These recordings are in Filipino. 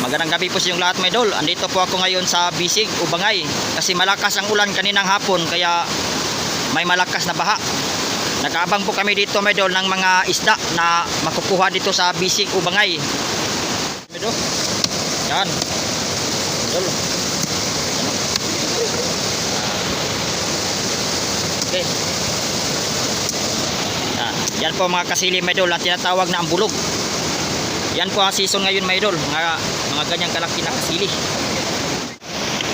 Magandang gabi po sa inyong lahat mga idol. Andito po ako ngayon sa Bisig, Ubangay. Kasi malakas ang ulan kaninang hapon kaya may malakas na baha. Nag-aabang po kami dito mga idol ng mga isda na makukuha dito sa Bisig, Ubangay. Idol. Yan. Idol. Okay. Yan. Yan po mga kasili mga idol na tinatawag na ambulog. Yan po ang season ngayon mga idol, mga, mga ganyang kalaki na kasili.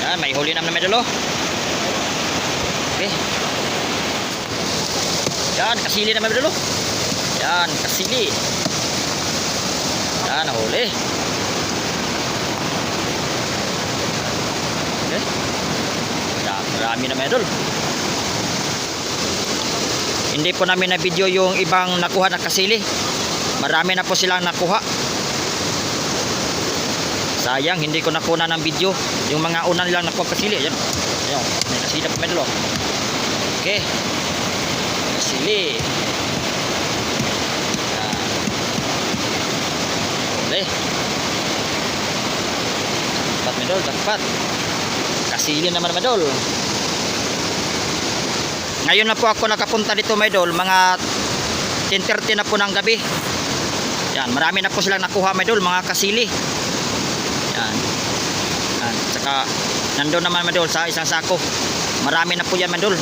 Yan, may huli naman na mga idol. oh. Okay. Yan, kasili na mga oh. Yan, kasili. Yan, nahuli. Okay. Marami na mga. Hindi po namin na video yung ibang nakuha na kasili. Marami na po silang nakuha. Sayang, hindi ko nakuna ng video. Yung mga una nilang nakuha kasili. Ayan. Ayan. May kasili pa medalo. Okay. Kasili. Ayan. Okay. Dapat medol, dapat. Kasili naman medol. Ngayon na po ako nakapunta dito medol. Mga 10.30 na po ng gabi. Yan, marami na po silang nakuha may dol, mga kasili. Yan. Yan. Saka nandoon naman may dol sa isang sako. Marami na po yan may dol.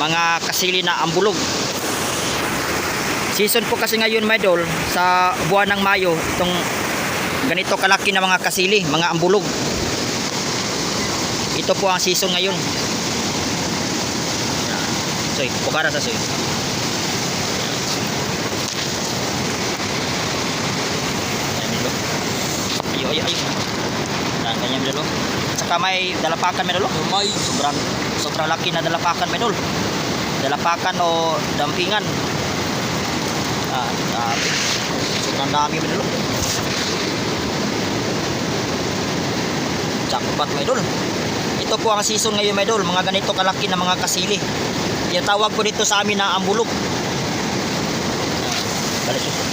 Mga kasili na ambulog. Season po kasi ngayon may dol sa buwan ng Mayo itong ganito kalaki na mga kasili, mga ambulog. Ito po ang season ngayon. Yan. Soy, pukara sa soy. Ayan dito. Ayo, ayo. Yan, ganyan dito. Saka may dalapakan dito. May sobrang sobrang laki na dalapakan dito. Dalapakan o dampingan. Ah, ah, sobrang dami dito. Jackpot dito. Ito po ang season ngayon dito. Mga ganito kalaki na mga kasili. Yung tawag po dito sa amin na ambulog. Ah, balik